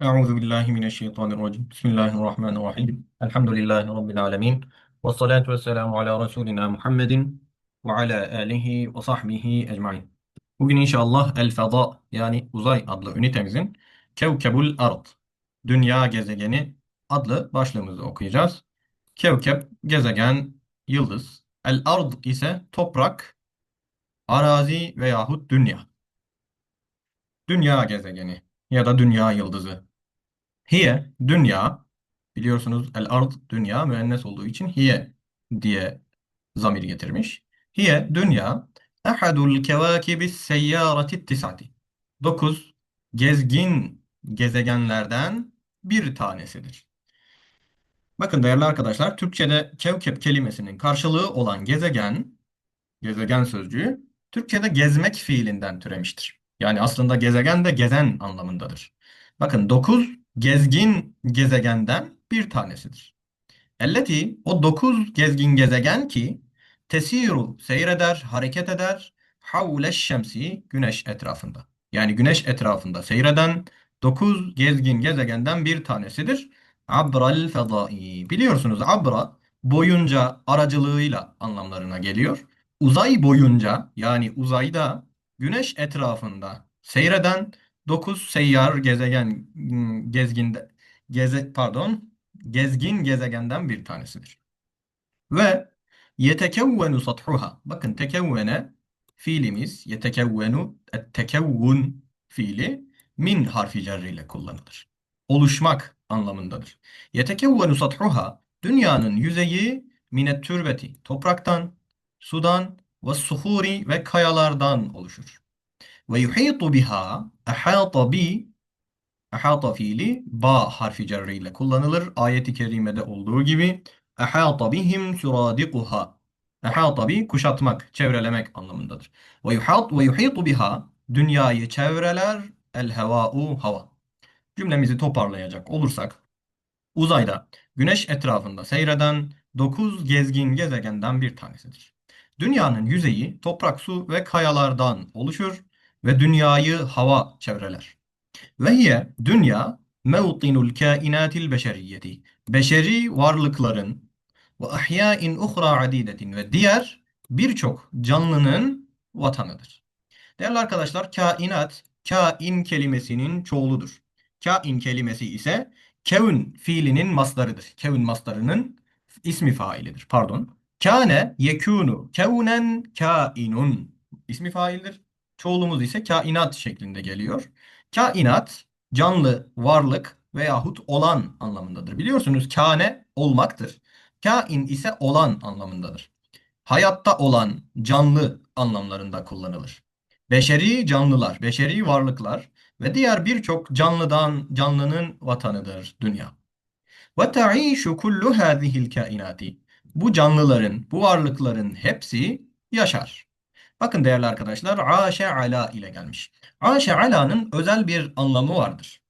Euzu billahi mineşşeytanirracim. Bismillahirrahmanirrahim. Elhamdülillahi rabbil alamin. Ve salatu vesselamu ala resulina Muhammedin ve ala alihi ve sahbihi ecmaîn. Bugün inşallah El Feda yani uzay adlı ünitemizin Kevkebul Ard Dünya gezegeni adlı başlığımızı okuyacağız. Kevkeb gezegen, yıldız. El Ard ise toprak, arazi veyahut dünya. Dünya gezegeni ya da dünya yıldızı Hiye, dünya, biliyorsunuz el ard dünya müennes olduğu için hiye diye zamir getirmiş. Hiye, dünya, ahadul kevâkibis seyyâreti tisati. Dokuz, gezgin gezegenlerden bir tanesidir. Bakın değerli arkadaşlar, Türkçe'de kevkep kelimesinin karşılığı olan gezegen, gezegen sözcüğü, Türkçe'de gezmek fiilinden türemiştir. Yani aslında gezegen de gezen anlamındadır. Bakın 9 gezgin gezegenden bir tanesidir. Elleti o 9 gezgin gezegen ki tesiru seyreder, hareket eder havle şemsi güneş etrafında. Yani güneş etrafında seyreden 9 gezgin gezegenden bir tanesidir. Abral fedai. Biliyorsunuz abra boyunca aracılığıyla anlamlarına geliyor. Uzay boyunca yani uzayda güneş etrafında seyreden 9 seyyar gezegen gezginde geze pardon gezgin gezegenden bir tanesidir. Ve yetekevvenu sathuha. Bakın tekevvene fiilimiz yetekevvenu tekevvun fiili min harfi cerriyle kullanılır. Oluşmak anlamındadır. Yetekevvenu sathuha dünyanın yüzeyi minet türbeti topraktan, sudan ve suhuri ve kayalardan oluşur. Ve yuhitu biha ahata bi ahata fiili ba harfi cerriyle kullanılır. Ayeti kerimede olduğu gibi ahata bihim suradikuha. Ahata bi kuşatmak, çevrelemek anlamındadır. Ve yuhat ve yuhitu biha dünyayı çevreler el heva'u hava. Cümlemizi toparlayacak olursak uzayda güneş etrafında seyreden 9 gezgin gezegenden bir tanesidir. Dünyanın yüzeyi toprak, su ve kayalardan oluşur ve dünyayı hava çevreler. Ve hiye dünya mevtinul kainatil beşeriyeti. Beşeri varlıkların ve ahyain uhra adidetin ve diğer birçok canlının vatanıdır. Değerli arkadaşlar kainat kain kelimesinin çoğuludur. Kain kelimesi ise kevün fiilinin maslarıdır. Kevün maslarının ismi failidir. Pardon. Kâne yekûnu kevnen kainun ismi faildir. Çoğulumuz ise kainat şeklinde geliyor. Kainat canlı, varlık veyahut olan anlamındadır. Biliyorsunuz kâne olmaktır. Kain ise olan anlamındadır. Hayatta olan, canlı anlamlarında kullanılır. Beşeri canlılar, beşeri varlıklar ve diğer birçok canlıdan canlının vatanıdır dünya. Ve ta'işu kullu hâzihil kainati. Bu canlıların, bu varlıkların hepsi yaşar. Bakın değerli arkadaşlar, aşe ala ile gelmiş. Aşe ala'nın özel bir anlamı vardır.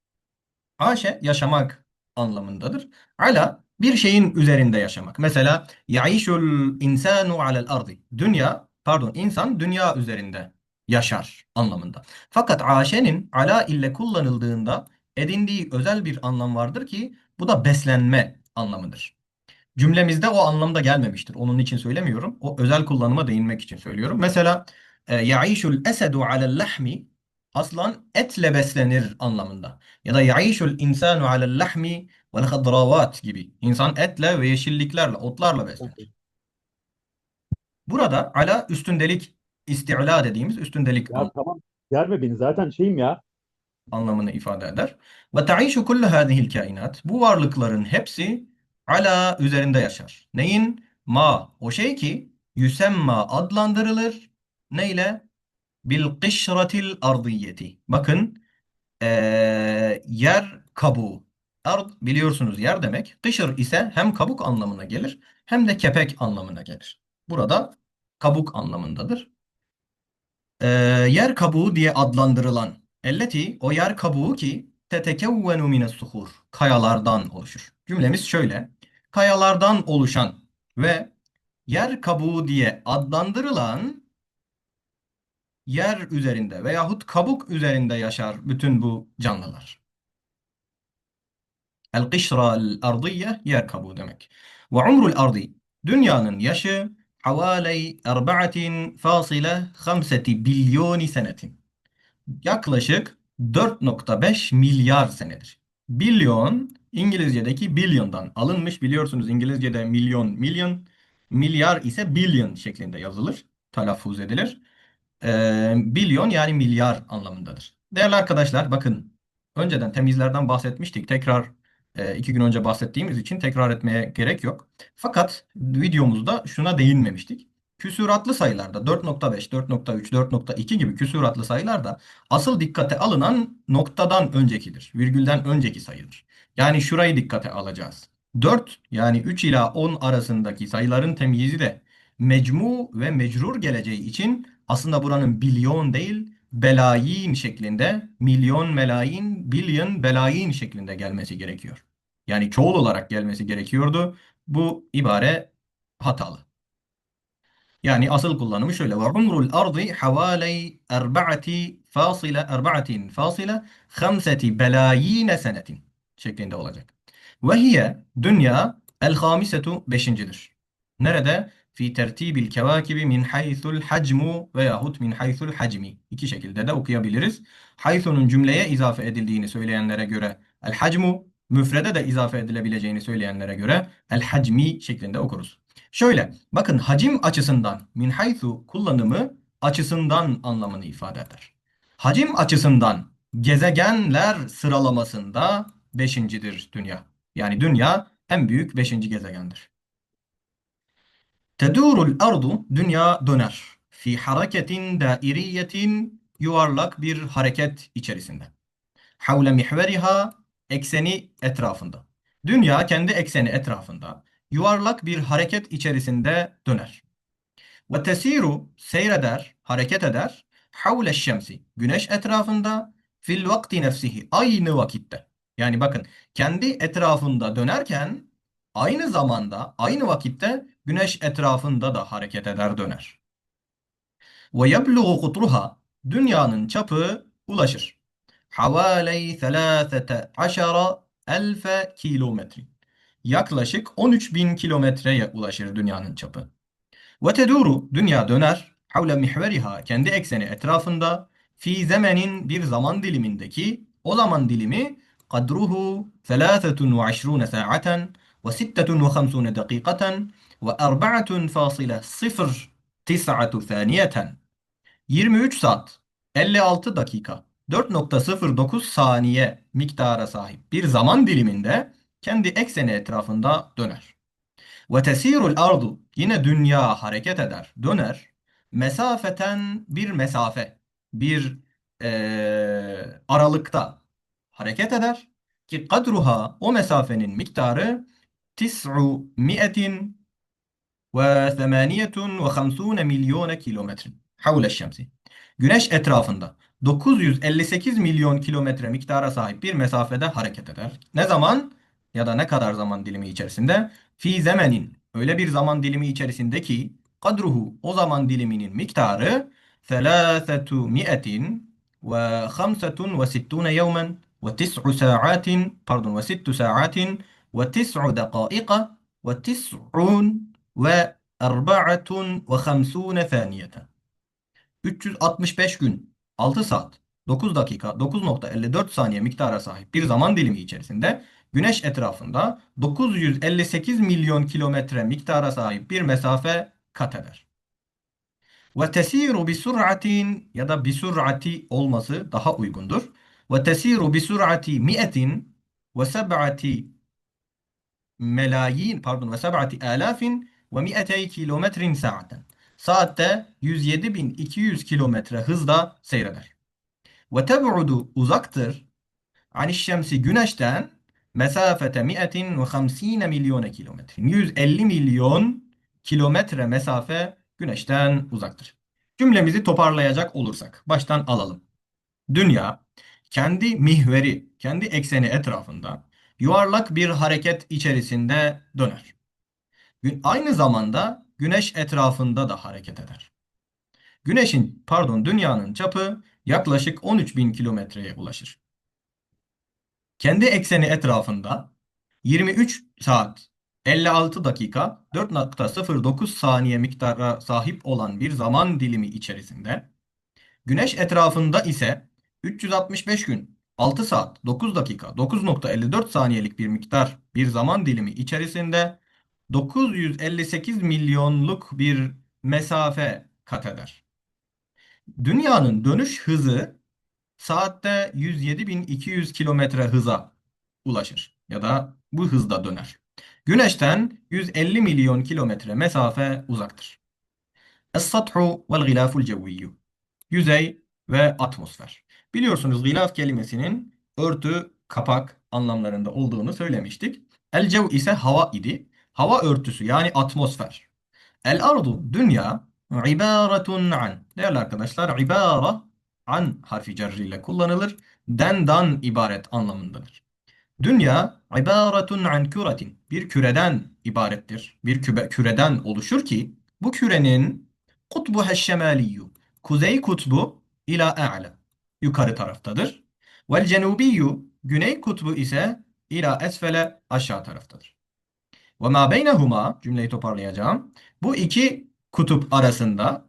Aşe yaşamak anlamındadır. Ala bir şeyin üzerinde yaşamak. Mesela yaişul insanu alel ardi. Dünya, pardon insan dünya üzerinde yaşar anlamında. Fakat aşenin ala ile kullanıldığında edindiği özel bir anlam vardır ki bu da beslenme anlamıdır. Cümlemizde o anlamda gelmemiştir. Onun için söylemiyorum. O özel kullanıma değinmek için söylüyorum. Mesela e, yaişul esedu alel lahmi aslan etle beslenir anlamında. Ya da yaişul insanu alel lahmi vel hadravat gibi. İnsan etle ve yeşilliklerle, otlarla beslenir. Burada ala üstündelik isti'la dediğimiz üstündelik Ya tamam germe beni zaten şeyim ya. anlamını ifade eder. Ve taişu kullu hadihil kainat. Bu varlıkların hepsi ala üzerinde yaşar. Neyin? Ma. O şey ki yüsemma adlandırılır. Neyle? Bil kışratil ardiyeti. Bakın eee, yer kabuğu. Ard biliyorsunuz yer demek. Kışır ise hem kabuk anlamına gelir hem de kepek anlamına gelir. Burada kabuk anlamındadır. Eee, yer kabuğu diye adlandırılan elleti o yer kabuğu ki tetekevvenu mines suhur kayalardan oluşur. Cümlemiz şöyle. Kayalardan oluşan ve yer kabuğu diye adlandırılan yer üzerinde veyahut kabuk üzerinde yaşar bütün bu canlılar. El kışra el ardiye yer kabuğu demek. Ve umrul ardi dünyanın yaşı havali 4,5 bilyoni senetin. Yaklaşık 4.5 milyar senedir. Bilyon İngilizce'deki billion'dan alınmış. Biliyorsunuz İngilizce'de milyon milyon, milyar ise billion şeklinde yazılır, telaffuz edilir. Ee, bilyon yani milyar anlamındadır. Değerli arkadaşlar bakın önceden temizlerden bahsetmiştik. Tekrar e, iki gün önce bahsettiğimiz için tekrar etmeye gerek yok. Fakat videomuzda şuna değinmemiştik. Küsuratlı sayılarda 4.5, 4.3, 4.2 gibi küsuratlı sayılarda asıl dikkate alınan noktadan öncekidir. Virgülden önceki sayıdır. Yani şurayı dikkate alacağız. 4 yani 3 ila 10 arasındaki sayıların temyizi de mecmu ve mecrur geleceği için aslında buranın bilyon değil belayin şeklinde milyon melayin bilyon belayin şeklinde gelmesi gerekiyor. Yani çoğul olarak gelmesi gerekiyordu. Bu ibare hatalı. Yani asıl kullanımı şöyle. Ve umrul ardı havali erba'ati fasile erba'atin fasile khamseti belayine senetin şeklinde olacak. Ve hiye dünya el hamisetu beşincidir. Nerede? Fi tertibil kevakibi min haythul hacmu veyahut min haythul hacmi. İki şekilde de okuyabiliriz. Haythunun cümleye izafe edildiğini söyleyenlere göre el hacmu, müfrede de izafe edilebileceğini söyleyenlere göre el hacmi şeklinde okuruz. Şöyle bakın hacim açısından min haythu kullanımı açısından anlamını ifade eder. Hacim açısından gezegenler sıralamasında beşincidir dünya. Yani dünya en büyük beşinci gezegendir. Tedurul ardu dünya döner. Fi hareketin dairiyetin yuvarlak bir hareket içerisinde. Havle mihveriha ekseni etrafında. Dünya kendi ekseni etrafında yuvarlak bir hareket içerisinde döner. Ve tesiru seyreder, hareket eder. Havle şemsi güneş etrafında fil vakti nefsihi aynı vakitte. Yani bakın kendi etrafında dönerken aynı zamanda aynı vakitte güneş etrafında da hareket eder döner. Ve yebluğu kutruha dünyanın çapı ulaşır. Havaley 13 elfe kilometre. Yaklaşık 13 bin kilometreye ulaşır dünyanın çapı. Ve teduru dünya döner. Havle mihveriha kendi ekseni etrafında fi zemenin bir zaman dilimindeki o zaman dilimi kadruhu 23 saaten ve 56 dakikaten ve 4,09 saniyeten 23 saat 56 dakika 4.09 saniye miktara sahip bir zaman diliminde kendi ekseni etrafında döner. Ve tesirul ardu yine dünya hareket eder, döner. Mesafeten bir mesafe, bir eee, aralıkta hareket eder ki kadruha o mesafenin miktarı tis'u mi'etin ve semaniyetun ve hamsune milyone kilometrin havle şemsi. Güneş etrafında 958 milyon kilometre miktara sahip bir mesafede hareket eder. Ne zaman ya da ne kadar zaman dilimi içerisinde? Fi zemenin öyle bir zaman dilimi içerisinde ki kadruhu o zaman diliminin miktarı 300 ve 65 yevmen ve 9 saatin pardon ve 6 saatin ve 9 dakika ve 90 ve 54 saniyeten. 365 gün, 6 saat, 9 dakika, 9.54 saniye miktara sahip bir zaman dilimi içerisinde Güneş etrafında 958 milyon kilometre miktara sahip bir mesafe kat eder. Ve tesiru bi sur'atin ya da bi sur'ati olması daha uygundur. Ve sur'ati mi'etin ve seb'ati melayin pardon ve seb'ati alafin ve mi'etey kilometrin. Saatte 107.200 kilometre hızla seyreder. Ve teb'udu uzaktır. Aniş şemsi güneşten mesafete 150 milyona kilometre. 150 milyon kilometre mesafe güneşten uzaktır. Cümlemizi toparlayacak olursak baştan alalım. Dünya kendi mihveri, kendi ekseni etrafında yuvarlak bir hareket içerisinde döner. Aynı zamanda güneş etrafında da hareket eder. Güneşin, pardon, dünyanın çapı yaklaşık 13 bin kilometreye ulaşır. Kendi ekseni etrafında 23 saat 56 dakika 4.09 saniye miktara sahip olan bir zaman dilimi içerisinde Güneş etrafında ise 365 gün 6 saat 9 dakika 9.54 saniyelik bir miktar bir zaman dilimi içerisinde 958 milyonluk bir mesafe kat eder. Dünyanın dönüş hızı saatte 107.200 kilometre hıza ulaşır ya da bu hızda döner. Güneşten 150 milyon kilometre mesafe uzaktır. Es-sathu vel gilaful cevviyyu. Yüzey ve atmosfer. Biliyorsunuz gilaf kelimesinin örtü, kapak anlamlarında olduğunu söylemiştik. El cev ise hava idi. Hava örtüsü yani atmosfer. El ardu dünya ibaretun an. Değerli arkadaşlar ibara an harfi cerriyle kullanılır. Dendan ibaret anlamındadır. Dünya ibaretun an küretin. Bir küreden ibarettir. Bir kübe, küreden oluşur ki bu kürenin kutbu şemaliyyu. Kuzey kutbu ila a'la. Yukarı taraftadır. Vel cenubiyyu. Güney kutbu ise ila esfele aşağı taraftadır. Ve ma beynehuma cümleyi toparlayacağım. Bu iki kutup arasında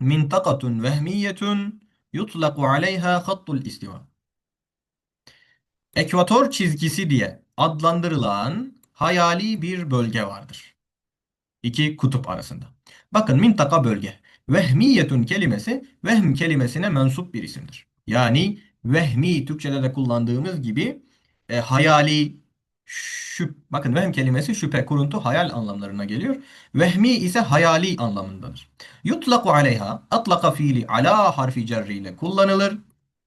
mintakatun vehmiyetun yutlaku aleyha hattul istiva. Ekvator çizgisi diye adlandırılan hayali bir bölge vardır. İki kutup arasında. Bakın mintaka bölge. Vehmiyetun kelimesi vehm kelimesine mensup bir isimdir. Yani vehmi Türkçede de kullandığımız gibi e, hayali şüp bakın vehm kelimesi şüphe, kuruntu, hayal anlamlarına geliyor. Vehmi ise hayali anlamındadır. Yutlaku aleyha atlaka fiili ala harfi cerri ile kullanılır.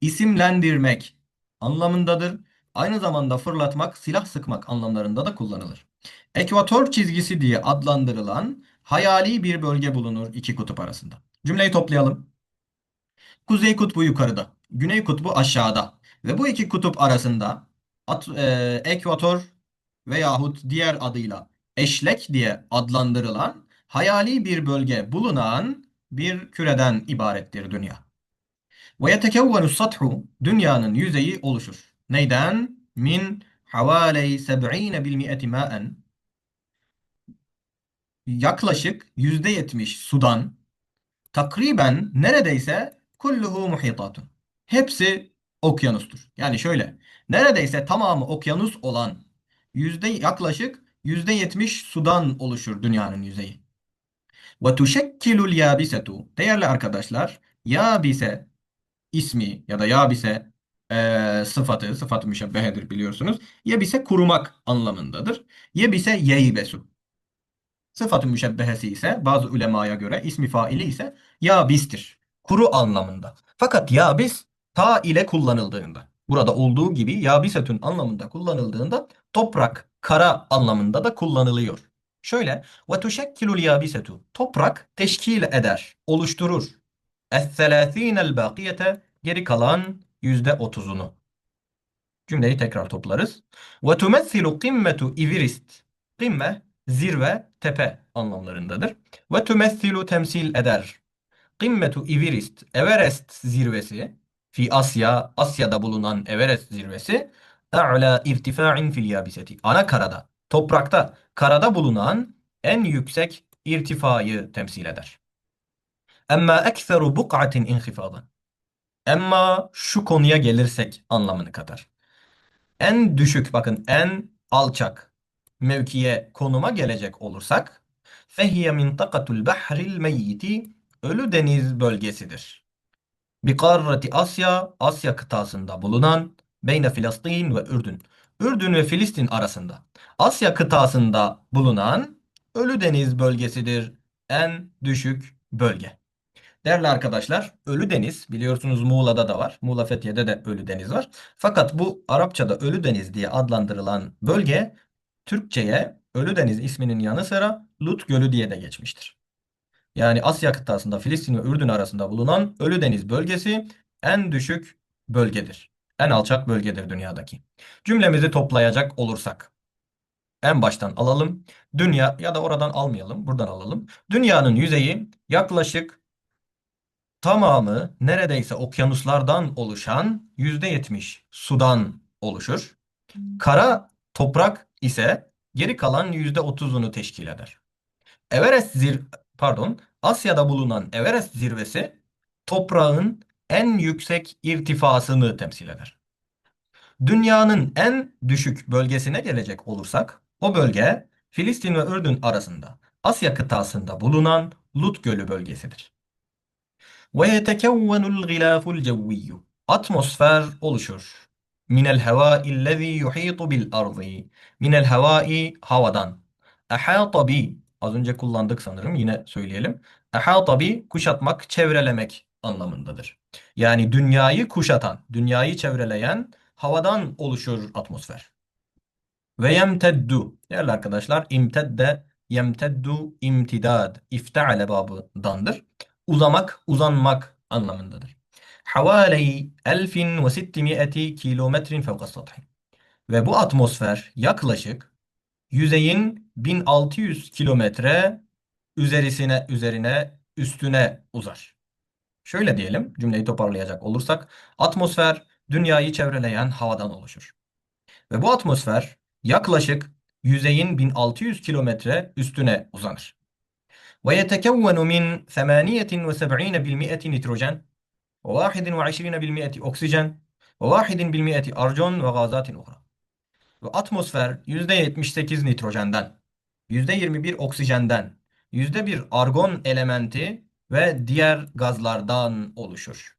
İsimlendirmek anlamındadır. Aynı zamanda fırlatmak, silah sıkmak anlamlarında da kullanılır. Ekvator çizgisi diye adlandırılan hayali bir bölge bulunur iki kutup arasında. Cümleyi toplayalım. Kuzey kutbu yukarıda, güney kutbu aşağıda ve bu iki kutup arasında at, e, ekvator veyahut diğer adıyla eşlek diye adlandırılan hayali bir bölge bulunan bir küreden ibarettir dünya. Ve yetekevvenu dünyanın yüzeyi oluşur. Neyden? Min havale 70 bil mi'eti yaklaşık %70 sudan takriben neredeyse kulluhu muhitatun. Hepsi okyanustur. Yani şöyle neredeyse tamamı okyanus olan yüzde yaklaşık %70 sudan oluşur dünyanın yüzeyi. Ve tuşekkilul yabisetu. Değerli arkadaşlar, yabise ismi ya da yabise e, sıfatı, sıfatı müşebbehedir biliyorsunuz. Yebise kurumak anlamındadır. Yebise yeybesu. Sıfatı müşebbehesi ise bazı ulemaya göre ismi faili ise yabistir. Kuru anlamında. Fakat yabis ta ile kullanıldığında burada olduğu gibi yabisetün anlamında kullanıldığında toprak, kara anlamında da kullanılıyor. Şöyle ve tuşekkilul yabisetu toprak teşkil eder, oluşturur. Es-selâthînel bâkiyete geri kalan yüzde otuzunu. Cümleyi tekrar toplarız. Ve tumessilu qimmetu Everest. Qimme zirve, tepe anlamlarındadır. Ve tumessilu temsil eder. Qimmetu Everest, Everest zirvesi fi Asya, Asya'da bulunan Everest zirvesi a'la irtifa'in fil yabiseti. Ana karada, toprakta, karada bulunan en yüksek irtifayı temsil eder. Emma ekseru buk'atin inhifadan. Emma şu konuya gelirsek anlamını katar. En düşük bakın en alçak mevkiye konuma gelecek olursak fehiye mintakatul bahril meyyiti ölü deniz bölgesidir. Bi karrati Asya, Asya kıtasında bulunan beyne Filistin ve Ürdün. Ürdün ve Filistin arasında Asya kıtasında bulunan ölü deniz bölgesidir. En düşük bölge. Değerli arkadaşlar, Ölü Deniz biliyorsunuz Muğla'da da var. Muğla Fethiye'de de Ölü Deniz var. Fakat bu Arapçada Ölü Deniz diye adlandırılan bölge Türkçe'ye Ölü Deniz isminin yanı sıra Lut Gölü diye de geçmiştir. Yani Asya kıtasında Filistin ve Ürdün arasında bulunan Ölü Deniz bölgesi en düşük bölgedir. En alçak bölgedir dünyadaki. Cümlemizi toplayacak olursak en baştan alalım. Dünya ya da oradan almayalım, buradan alalım. Dünyanın yüzeyi yaklaşık tamamı neredeyse okyanuslardan oluşan %70 sudan oluşur. Kara toprak ise geri kalan %30'unu teşkil eder. Everest zir pardon, Asya'da bulunan Everest zirvesi toprağın en yüksek irtifasını temsil eder. Dünyanın en düşük bölgesine gelecek olursak, o bölge Filistin ve Ürdün arasında Asya kıtasında bulunan Lut Gölü bölgesidir. وَيَتَكَوَّنُ الْغِلَافُ الْجَوِّيُّ Atmosfer oluşur. Minel hevâi lezî yuhîtu bil ardı. Minel hevâi havadan. Ehâta bi az önce kullandık sanırım yine söyleyelim. Ehâta bi kuşatmak, çevrelemek anlamındadır. Yani dünyayı kuşatan, dünyayı çevreleyen havadan oluşur atmosfer. Ve yemteddu. Değerli arkadaşlar imtedde yemteddu imtidad. İfteale babıdandır. Uzamak, uzanmak anlamındadır. Havali 1600 kilometrin fevka. Ve bu atmosfer yaklaşık yüzeyin 1600 kilometre üzerisine, üzerine, üstüne uzar. Şöyle diyelim, cümleyi toparlayacak olursak, atmosfer dünyayı çevreleyen havadan oluşur. Ve bu atmosfer yaklaşık yüzeyin 1600 kilometre üstüne uzanır. Ve yetekevvenu min 78% nitrojen ve 21% oksijen ve 1% argon ve gazatin uğra. Atmosfer %78 nitrojenden, %21 oksijenden, %1 argon elementi ve diğer gazlardan oluşur.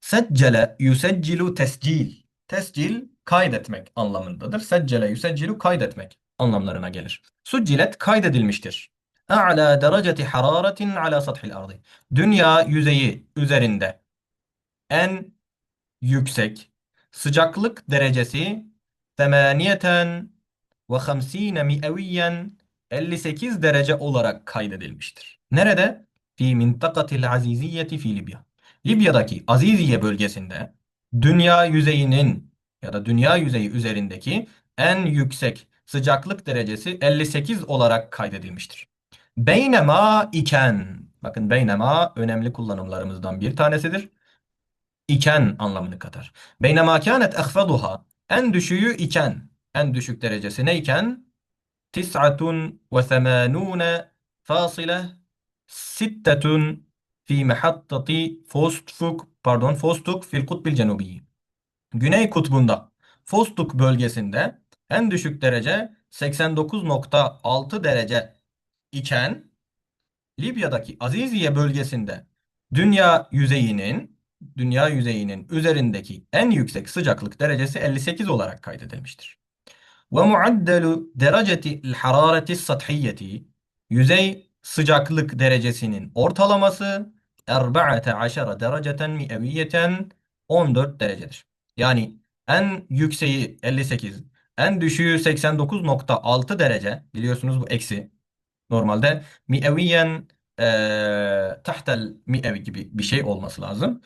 Seccele yüseccilu tescil. Tescil kaydetmek anlamındadır. Seccele yüseccilu kaydetmek anlamlarına gelir. Succilet kaydedilmiştir. A'la dereceti hararetin ala sathil ardı. Dünya yüzeyi üzerinde en yüksek sıcaklık derecesi ve hamsine mi'eviyen 58 derece olarak kaydedilmiştir. Nerede? Fi mintakatil aziziyeti fi Libya. Libya'daki Aziziye bölgesinde dünya yüzeyinin ya da dünya yüzeyi üzerindeki en yüksek sıcaklık derecesi 58 olarak kaydedilmiştir. Beynema iken, bakın beynema önemli kullanımlarımızdan bir tanesidir. İken anlamını katar. Beynema kânet ehfaduha, en düşüğü iken, en düşük derecesi ne iken? Tis'atun ve sittetun fi mehattati Fostuk, pardon Fostuk fil kutbil cenubi. Güney kutbunda Fostuk bölgesinde en düşük derece 89.6 derece iken Libya'daki Aziziye bölgesinde dünya yüzeyinin dünya yüzeyinin üzerindeki en yüksek sıcaklık derecesi 58 olarak kaydedilmiştir. Ve muaddelu dereceti harareti sathiyeti yüzey sıcaklık derecesinin ortalaması 14 dereceten mi'eviyeten 14 derecedir. Yani en yükseği 58, en düşüğü 89.6 derece. Biliyorsunuz bu eksi. Normalde mi'eviyen e, tahtel mi'evi gibi bir şey olması lazım.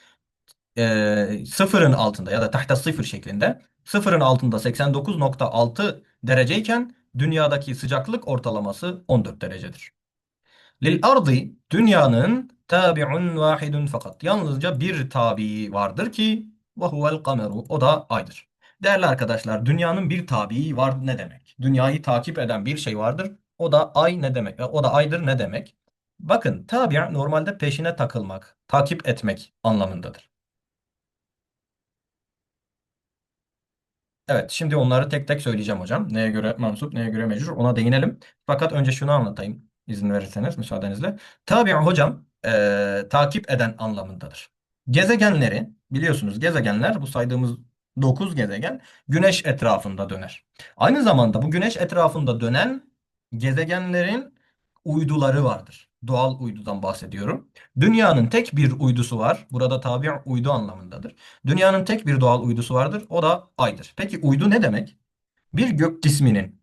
E, sıfırın altında ya da tahta sıfır şeklinde. Sıfırın altında 89.6 dereceyken dünyadaki sıcaklık ortalaması 14 derecedir. Lil ardı dünyanın tabi'un vahidun fakat yalnızca bir tabi vardır ki ve huvel kameru o da aydır. Değerli arkadaşlar dünyanın bir tabii var ne demek? Dünyayı takip eden bir şey vardır. O da ay ne demek? O da aydır ne demek? Bakın tabi normalde peşine takılmak, takip etmek anlamındadır. Evet, şimdi onları tek tek söyleyeceğim hocam. Neye göre mensup, neye göre mecrur ona değinelim. Fakat önce şunu anlatayım izin verirseniz müsaadenizle. Tabi hocam e, takip eden anlamındadır. Gezegenleri biliyorsunuz gezegenler bu saydığımız 9 gezegen güneş etrafında döner. Aynı zamanda bu güneş etrafında dönen gezegenlerin uyduları vardır. Doğal uydudan bahsediyorum. Dünyanın tek bir uydusu var. Burada tabi uydu anlamındadır. Dünyanın tek bir doğal uydusu vardır. O da aydır. Peki uydu ne demek? Bir gök cisminin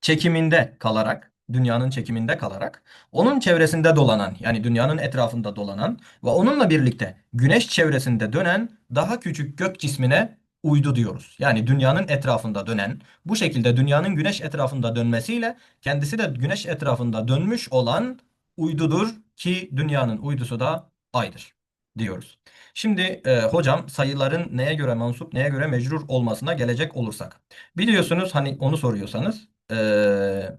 çekiminde kalarak, dünyanın çekiminde kalarak, onun çevresinde dolanan, yani dünyanın etrafında dolanan ve onunla birlikte güneş çevresinde dönen daha küçük gök cismine uydu diyoruz. Yani dünyanın etrafında dönen, bu şekilde dünyanın güneş etrafında dönmesiyle kendisi de güneş etrafında dönmüş olan uydudur ki dünyanın uydusu da aydır. diyoruz. Şimdi e, hocam sayıların neye göre mansup, neye göre mecrur olmasına gelecek olursak. Biliyorsunuz hani onu soruyorsanız e,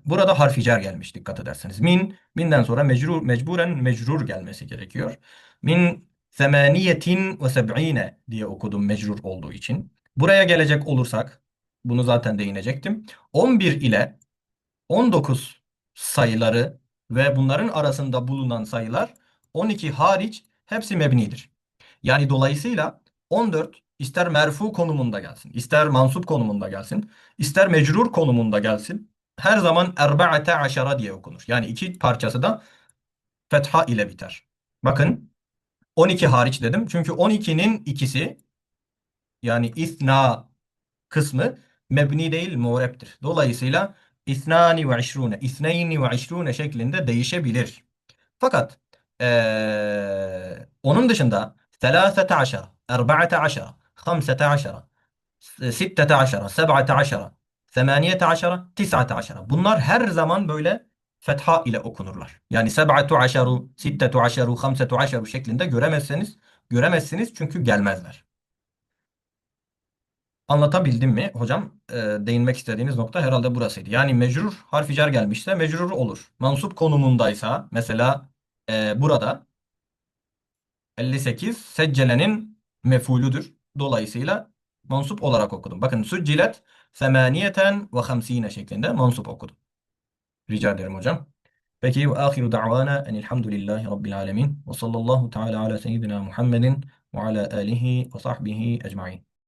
burada harfi cer gelmiş dikkat ederseniz. Min, minden sonra mecrur, mecburen mecrur gelmesi gerekiyor. Min semaniyetin ve seb'ine diye okudum mecrur olduğu için. Buraya gelecek olursak, bunu zaten değinecektim. 11 ile 19 sayıları ve bunların arasında bulunan sayılar 12 hariç hepsi mebnidir. Yani dolayısıyla 14 ister merfu konumunda gelsin, ister mansup konumunda gelsin, ister mecrur konumunda gelsin. Her zaman erba'ate aşara diye okunur. Yani iki parçası da fetha ile biter. Bakın 12 hariç dedim. Çünkü 12'nin ikisi yani isna kısmı mebni değil muğreptir. Dolayısıyla isnani ve işrune, isneyni ve işrune şeklinde değişebilir. Fakat eee, onun dışında selâsete aşara, erba'ate aşara, hamsete aşara, sittete aşara, seb'ate aşara, semaniyete aşara, tis'ate aşara. Bunlar her zaman böyle fetha ile okunurlar. Yani seb'atu aşaru, sittetu aşaru, hamsetu aşaru şeklinde göremezseniz, göremezsiniz çünkü gelmezler. Anlatabildim mi hocam? Ee, değinmek istediğiniz nokta herhalde burasıydı. Yani mecrur harfi cer gelmişse mecrur olur. Mansup konumundaysa mesela e, burada 58 seccelenin mef'ulüdür. Dolayısıyla mansup olarak okudum. Bakın succilet semaniyeten ve hamsine şeklinde mansup okudum. Rica ederim hocam. Peki ve ahiru da'vana enilhamdülillahi rabbil alemin ve sallallahu teala ala seyyidina Muhammedin ve ala alihi ve sahbihi ecmain.